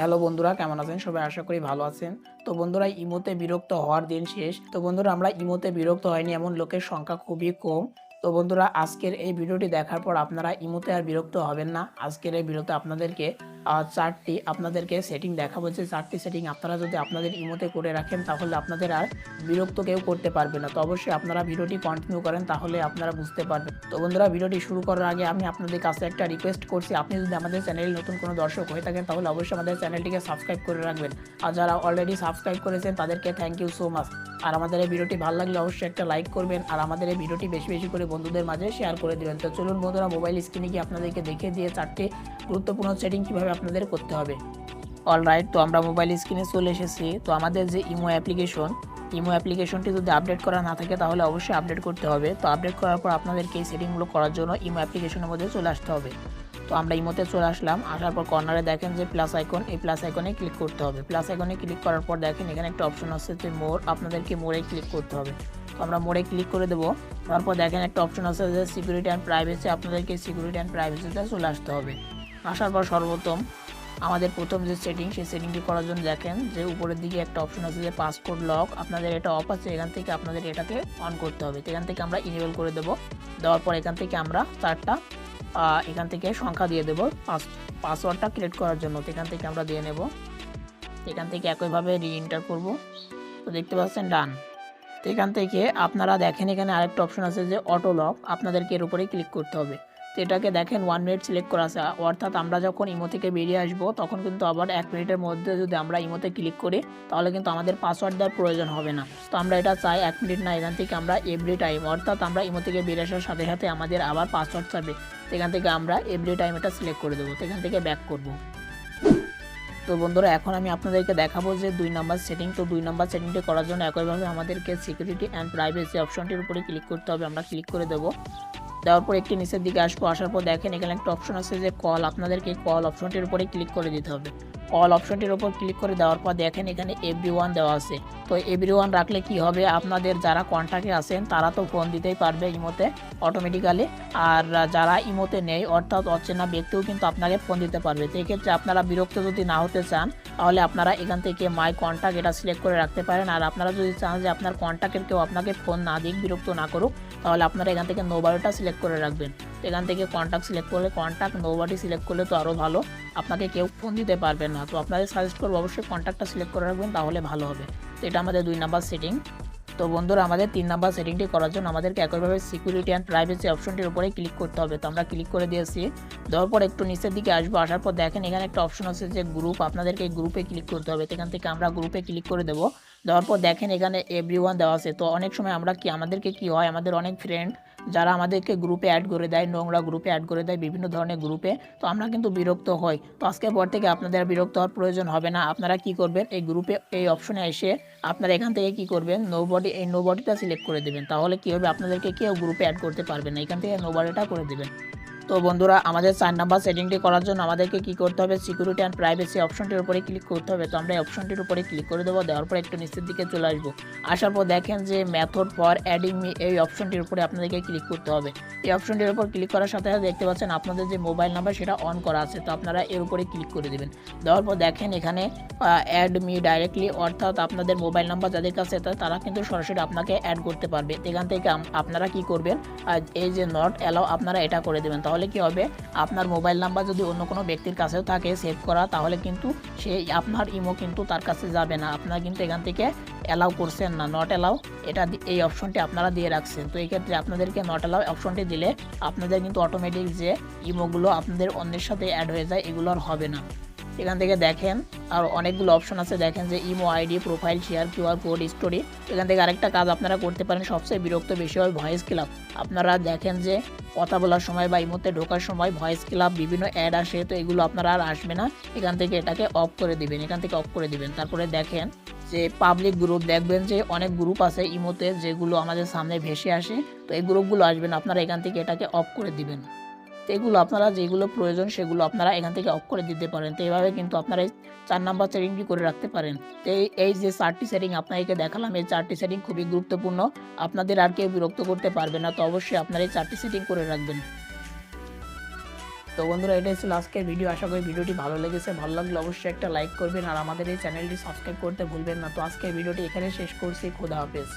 Hello বন্ধুরা, কেমন আছেন? সবাই আশা করি ভালো আছেন। তো বন্ধুরা, ইমোতে বিরক্ত হওয়ার দিন শেষ। তো বন্ধুরা, আমরা ইমোতে বিরক্ত হয়নি, এমন লোকের সংখ্যা খুবই কম। তো বন্ধুরা, আজকের এই ভিডিওটি দেখার পর আপনারা ইমোতে আর বিরক্ত হবেন না। আজকের এই ভিডিওতে আপনাদেরকে চারটি আপনাদেরকে সেটিং দেখাবো যে চারটি সেটিং আপনারা যদি আপনাদের ইমোতে করে রাখেন তাহলে আপনাদের আর বিরক্ত কেউ করতে পারবে না। তো অবশ্যই আপনারা ভিডিওটি কন্টিনিউ করেন তাহলে আপনারা বুঝতে পারবেন। তো বন্ধুরা, ভিডিওটি শুরু করার আগে আমি আপনাদের কাছে একটা রিকোয়েস্ট করছি। আপনি যদি আমাদের চ্যানেলে নতুন কোনো দর্শক হয়ে থাকেন তাহলে অবশ্যই আমাদের চ্যানেলটিকে সাবস্ক্রাইব করে রাখবেন। আর যারা অলরেডি সাবস্ক্রাইব করেছেন তাদেরকে থ্যাংক ইউ সো মাচ আর আমাদের এই ভিডিওটি ভালো লাগলে অবশ্যই একটা লাইক করবেন। আর আমাদের এই ভিডিওটি বেশি বেশি করে বন্ধুদের মাঝে শেয়ার করে দিবেন। তো চলুন বন্ধুরা মোবাইল স্ক্রিনে গিয়ে আপনাদেরকে দেখে দিয়ে চারটি গুরুত্বপূর্ণ সেটিং কীভাবে আপনাদের করতে হবে। অলরাইট তো আমরা মোবাইল স্ক্রিনে চলে এসেছি। তো আমাদের যে ইমো অ্যাপ্লিকেশন ইমো অ্যাপ্লিকেশনটি যদি আপডেট করা না থাকে তাহলে অবশ্যই আপডেট করতে হবে। তো আপডেট করার পর আপনাদেরকে এই সেটিংগুলো করার জন্য ইমো অ্যাপ্লিকেশনের মধ্যে চলে আসতে হবে। তো আমরা ইমোতে চলে আসলাম। আসার পর কর্নারে দেখেন যে প্লাস আইকন এই প্লাস আইকনে ক্লিক করতে হবে। প্লাস আইকনে ক্লিক করার পর দেখেন এখানে একটা অপশন আছে যে মোর আপনাদেরকে মোড়ে ক্লিক করতে হবে। তো আমরা মোড়ে ক্লিক করে দেবো। তারপর দেখেন একটা অপশন আছে যে সিকিউরিটি অ্যান্ড প্রাইভেসি আপনাদেরকে সিকিউরিটি অ্যান্ড প্রাইভেসিতে চলে আসতে হবে। আসার পর সর্বপ্রথম আমাদের প্রথম যে সেটিং সেই সেটিংটি করার জন্য দেখেন যে উপরের দিকে একটা অপশন আছে যে পাসকোড লক আপনাদের এটা অফ আছে, এখান থেকে আপনাদের এটাকে অন করতে হবে। এখান থেকে আমরা ইনেবল করে দেবো। দেওয়ার পর এখান থেকে আমরা চারটা এখান থেকে সংখ্যা দিয়ে দেবো পাস পাসওয়ার্ডটা ক্রিয়েট করার জন্য। এখান থেকে আমরা দিয়ে নেব। এখান থেকে একইভাবে রি এন্টার করব। তো দেখতে পাচ্ছেন ডান তো এখান থেকে আপনারা দেখেন এখানে আরেকটা অপশন আছে যে অটো লক আপনাদেরকে এর উপরেই ক্লিক করতে হবে। তো এটাকে দেখেন ওয়ান মিনিট সিলেক্ট করা আছে। অর্থাৎ আমরা যখন ইমো থেকে বেরিয়ে আসব, তখন কিন্তু আবার এক মিনিটের মধ্যে যদি আমরা ইমোতে ক্লিক করি, তাহলে কিন্তু আমাদের পাসওয়ার্ড দেওয়ার প্রয়োজন হবে না। তো আমরা এটা চাই এক মিনিট না, এখান থেকে আমরা এভরি টাইম অর্থাৎ আমরা ইমো থেকে বেরিয়ে আসার সাথে সাথে আমাদের আবার পাসওয়ার্ড চাবে এখান থেকে আমরা এভরি টাইম এটা সিলেক্ট করে দেবো এখান থেকে ব্যাক করব। তো বন্ধুরা, এখন আমি আপনাদেরকে দেখাবো যে দুই নাম্বার সেটিং তো দুই নাম্বার সেটিংটি করার জন্য একইভাবে আমাদেরকে সিকিউরিটি অ্যান্ড প্রাইভেসি অপশনটির উপরে ক্লিক করতে হবে। আমরা ক্লিক করে দেবো। দেওয়ার পর একটি নিচের দিকে আসব, আসার পর দেখেন এখানে একটা অপশন আছে যে কল আপনাদেরকে কল অপশনটির উপরে ক্লিক করে দিতে হবে। কল অপশনটির উপর ক্লিক করে দেওয়ার পর দেখেন এখানে এভরি ওয়ান দেওয়া আছে। তো এভরি ওয়ান রাখলে কি হবে? আপনাদের যারা কন্ট্যাক্টে আছেন, তারা তো ফোন দিতেই পারবে ইমোতে অটোমেটিক্যালি আর যারা ইমোতে নেই, অর্থাৎ অচেনা ব্যক্তিও কিন্তু আপনাকে ফোন দিতে পারবে। তো এক্ষেত্রে আপনারা বিরক্ত যদি না হতে চান তাহলে আপনারা এখান থেকে মাই কন্ট্যাক্ট এটা সিলেক্ট করে রাখতে পারেন। আর আপনারা যদি চান যে আপনার কন্ট্যাক্টের কেউ আপনাকে ফোন না দিক, বিরক্ত না করুক, তাহলে আপনারা এখান থেকে নোবারোটা সিলেক্ট করে রাখবেন। তো এখান থেকে কন্ট্যাক্ট সিলেক্ট করলে কন্ট্যাক্ট নোবারটি সিলেক্ট করলে তো আরও ভালো। আপনাকে কেউ ফোন দিতে পারবেন না। তো আপনাদের সাজেস্ট করব অবশ্যই কন্ট্যাক্টটা সিলেক্ট করে রাখবেন, তাহলে ভালো হবে। তো এটা আমাদের দুই নাম্বার সেটিং তো বন্ধুরা, আমাদের তিন নাম্বার সেটিংটি করার জন্য আমাদেরকে একইভাবে সিকিউরিটি অ্যান্ড প্রাইভেসি অপশনটির উপরে ক্লিক করতে হবে। তো আমরা ক্লিক করে দিয়েছি। দেওয়ার পর একটু নিচের দিকে আসব। আসার পর দেখেন এখানে একটা অপশন আছে যে গ্রুপ আপনাদেরকে গ্রুপে ক্লিক করতে হবে। সেখান থেকে আমরা গ্রুপে ক্লিক করে দেবো। দেওয়ার পর দেখেন এখানে এভরি ওয়ান দেওয়া আছে। তো অনেক সময় আমরা কি, আমাদেরকে কি হয়? আমাদের অনেক ফ্রেন্ড যারা আমাদেরকে গ্রুপে অ্যাড করে দেয়, নোংরা গ্রুপে অ্যাড করে দেয়, বিভিন্ন ধরনের গ্রুপে তো আমরা কিন্তু বিরক্ত হই। তো আজকের পর থেকে আপনাদের বিরক্ত হওয়ার প্রয়োজন হবে না। আপনারা কি করবেন? এই গ্রুপে এই অপশনে এসে আপনারা এখান থেকে কি করবেন? নো বডি এই নো বডিটা সিলেক্ট করে দেবেন। তাহলে কি হবে? আপনাদেরকে কেউ গ্রুপে অ্যাড করতে পারবে না। এখান থেকে নো বডিটা করে দেবেন। তো বন্ধুরা, আমাদের চার নাম্বার সেটিংটি করার জন্য আমাদেরকে কি করতে হবে? সিকিউরিটি অ্যান্ড প্রাইভেসি অপশনটির উপরে ক্লিক করতে হবে। তো আমরা এই অপশনটির উপরে ক্লিক করে দেবো, দেওয়ার পর একটু নিচের দিকে চলে আসব। আসার পর দেখেন যে মেথড ফর অ্যাডিং মি এই অপশনটির উপরে আপনাদেরকে ক্লিক করতে হবে। এই অপশনটির উপর ক্লিক করার সাথে সাথে দেখতে পাচ্ছেন আপনাদের যে মোবাইল নাম্বার সেটা অন করা আছে। তো আপনারা এর উপরে ক্লিক করে দেবেন। দেওয়ার পর দেখেন এখানে অ্যাড মি ডাইরেক্টলি অর্থাৎ আপনাদের মোবাইল নাম্বার যাদের কাছে তারা কিন্তু সরাসরি আপনাকে অ্যাড করতে পারবে। এখান থেকে আপনারা কি করবেন এই যে নট অ্যালাউ আপনারা এটা করে দেবেন। তাহলে কি হবে, আপনার মোবাইল নাম্বার যদি অন্য কোনো ব্যক্তির কাছেও থাকে সেভ করা, তাহলে কিন্তু সে আপনার ইমো কিন্তু তার কাছে যাবে না। আপনারা কিন্তু এখান থেকে অ্যালাউ করছেন না নট অ্যালাউ এটা এই অপশনটি আপনারা দিয়ে রাখছেন। তো এই ক্ষেত্রে আপনাদেরকে নট অ্যালাউ অপশনটি দিলে আপনাদের কিন্তু অটোমেটিক যে ইমোগুলো আপনাদের অন্যের সাথে অ্যাড হয়ে যায়, এগুলো আর হবে না। এখান থেকে দেখেন, আর অনেকগুলো অপশন আছে, দেখেন যে Imo ID profile share QR code story এখান থেকে আরেকটা কাজ আপনারা করতে পারেন, সবচেয়ে বিরক্ত বেশি হয় ভয়েস ক্লাব আপনারা দেখেন যে কথা বলার সময় বা ইমোতে ঢোকার সময় ভয়েস ক্লাব বিভিন্ন অ্যাড আসে, তো এগুলো আপনারা আর আসবে না। এখান থেকে এটাকে অফ করে দিবেন, এখান থেকে অফ করে দিবেন। তারপরে দেখেন যে পাবলিক গ্রুপ দেখবেন যে অনেক গ্রুপ আছে ইমোতে যেগুলো আমাদের সামনে ভেসে আসে, তো এই গ্রুপগুলো আসবে না আপনারা এখান থেকে এটাকে অফ করে দিবেন। তো এগুলো আপনারা যেগুলো প্রয়োজন সেগুলো আপনারা এখান থেকে অফ করে দিতে পারেন। তো এইভাবে কিন্তু আপনারা এই চার নাম্বার সেটিংটি করে রাখতে পারেন। তো এই এই যে চারটি সেটিং আপনাদেরকে দেখালাম, এই চারটি সেটিং খুবই গুরুত্বপূর্ণ। আপনাদের আর কেউ বিরক্ত করতে পারবে না, তো অবশ্যই আপনারা এই চারটি সেটিং করে রাখবেন। তো বন্ধুরা, এটাই ছিল আজকের ভিডিও আশা করি ভিডিওটি ভালো লেগেছে। ভালো লাগলে অবশ্যই একটা লাইক করবেন আর আমাদের এই চ্যানেলটি সাবস্ক্রাইব করতে ভুলবেন না। তো আজকের ভিডিওটি এখানে শেষ করছি। খোদা হাফেজ।